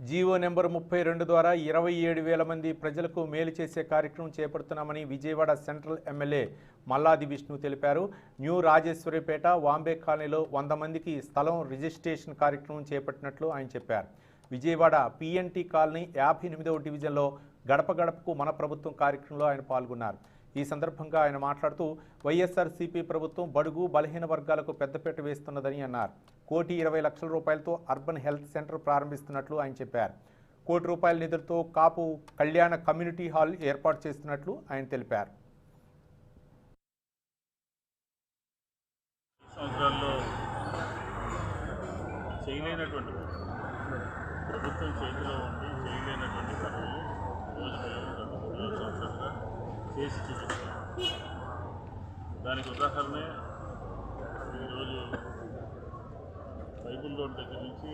GO number ముప్పై రెండు ద్వారా ఇరవై ఏడు వేల మంది ప్రజలకు మేలు చేసే కార్యక్రమం చేపడుతున్నామని విజయవాడ సెంట్రల్ ఎమ్మెల్యే మల్లాది విష్ణు తెలిపారు. న్యూ రాజేశ్వరిపేట వాంబే కాలనీలో వంద మందికి స్థలం రిజిస్ట్రేషన్ కార్యక్రమం చేపట్టినట్లు ఆయన చెప్పారు. విజయవాడ పిఎన్టీ కాలనీ యాభై ఎనిమిదవ డివిజన్లో గడప గడపకు మన ప్రభుత్వం కార్యక్రమంలో ఆయన పాల్గొన్నారు. ఈ సందర్భంగా ఆయన మాట్లాడుతూ వైఎస్ఆర్సీపీ ప్రభుత్వం బడుగు బలహీన వర్గాలకు పెద్దపీట వేస్తున్నదని అన్నారు. కోటి ఇరవై లక్షల రూపాయలతో అర్బన్ హెల్త్ సెంటర్ ప్రారంభిస్తున్నట్లు ఆయన చెప్పారు. కోటి రూపాయల నిధులతో కాపు కళ్యాణ కమ్యూనిటీ హాల్ ఏర్పాటు చేస్తున్నట్లు ఆయన తెలిపారు. సంవత్సరాల్లో చేయలేనటువంటి ప్రభుత్వం చేతిలో ఉండి చేయలేనటువంటి పనులు రోజు చేసి చూపిస్తున్నాం దానికి ఉదాహరణే ఈరోజు బైబుల్ రోడ్ దగ్గర నుంచి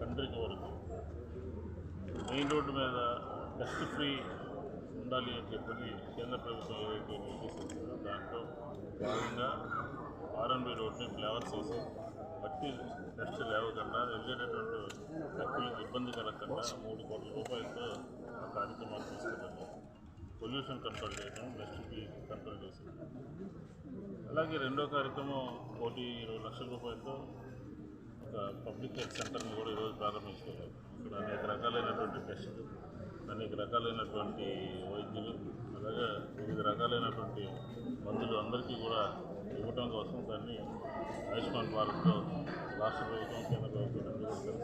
కండ్రిక వరకు. మెయిన్ రోడ్డు మీద డస్ట్ ఫ్రీ ఉండాలి అని చెప్పని కేంద్ర ప్రభుత్వం ఏదైతే నిర్దేశించిందో దాంట్లో భాగంగా ఆర్ఎన్బి రోడ్ని ఫ్లేవర్ చేసి మట్టి డస్ట్ లేవకుండా వెళ్ళేటటువంటి వ్యక్తులకు ఇబ్బంది కలగకుండా మూడు కోట్ల రూపాయలతో ఆ కార్యక్రమాలు తీసుకెళ్ళాము పొల్యూషన్ కంట్రోల్ చేయడం డస్ట్కి కంట్రోల్ చేసింది. అలాగే రెండో కార్యక్రమం కోటి ఇరవై లక్షల రూపాయలతో ఒక పబ్లిక్ హెల్త్ సెంటర్ని కూడా ఈరోజు ప్రారంభించుకోవాలి ఇక్కడ అనేక రకాలైనటువంటి టెస్టులు అనేక రకాలైనటువంటి వైద్యులు అలాగే వివిధ రకాలైనటువంటి మందులు అందరికీ కూడా ఇవ్వటం కోసం దాన్ని ఆయుష్మాన్ భారత్లో రాష్ట్ర ప్రభుత్వం కేంద్ర ప్రభుత్వం